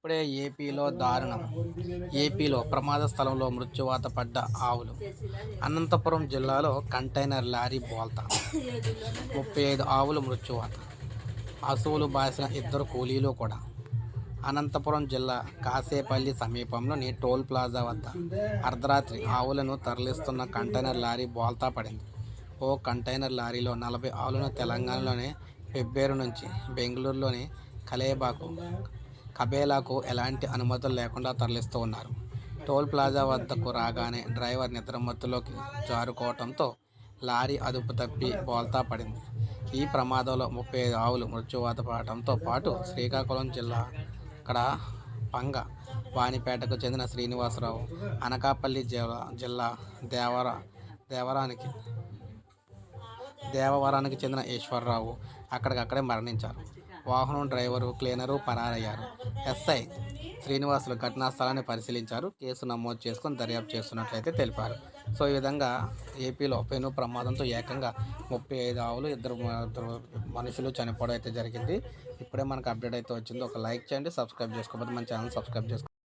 ఇప్పుడే ఏపీలో దారుణం. ఏపీలో ప్రమాద స్థలంలో మృత్యువాత పడ్డ ఆవులు. అనంతపురం జిల్లాలో కంటైనర్ లారీ బోల్తా. ముప్పై ఐదు ఆవులు మృత్యువాత. అసువులు బాసిన ఇద్దరు కూలీలు కూడా. అనంతపురం జిల్లా కాసేపల్లి సమీపంలోని టోల్ ప్లాజా వద్ద అర్ధరాత్రి ఆవులను తరలిస్తున్న కంటైనర్ లారీ బోల్తా పడింది. ఓ కంటైనర్ లారీలో నలభై ఆవులను తెలంగాణలోని పెబ్బేరు నుంచి బెంగళూరులోని కలేబాకు కబేలాకు ఎలాంటి అనుమతులు లేకుండా తరలిస్తూ ఉన్నారు. టోల్ ప్లాజా వద్దకు రాగానే డ్రైవర్ నిద్రమత్తులోకి జారుకోవడంతో లారీ అదుపు తప్పి బోల్తా పడింది. ఈ ప్రమాదంలో ముప్పై ఐదు ఆవులు మృత్యువాత పడటంతో పాటు శ్రీకాకుళం జిల్లా అక్కడ పంగ వాణిపేటకు చెందిన శ్రీనివాసరావు అనకాపల్లి జిల్లా జిల్లా దేవర దేవరానికి దేవవరానికి చెందిన ఈశ్వరరావు అక్కడికక్కడే మరణించారు. వాహనం డ్రైవరు క్లీనరు పరారయ్యారు. ఎస్ఐ శ్రీనివాసులు ఘటనా స్థలాన్ని పరిశీలించారు. కేసు నమోదు చేసుకొని దర్యాప్తు చేస్తున్నట్లయితే తెలిపారు. సో ఈ విధంగా ఏపీలో పెను ప్రమాదంతో ఏకంగా ముప్పై ఐదు ఆవులు ఇద్దరు మనుషులు చనిపోవడం అయితే జరిగింది. ఇప్పుడే మనకు అప్డేట్ అయితే వచ్చింది. ఒక లైక్ చేయండి సబ్స్క్రైబ్ చేసుకోకపోతే మన ఛానల్ సబ్స్క్రైబ్ చేసుకోండి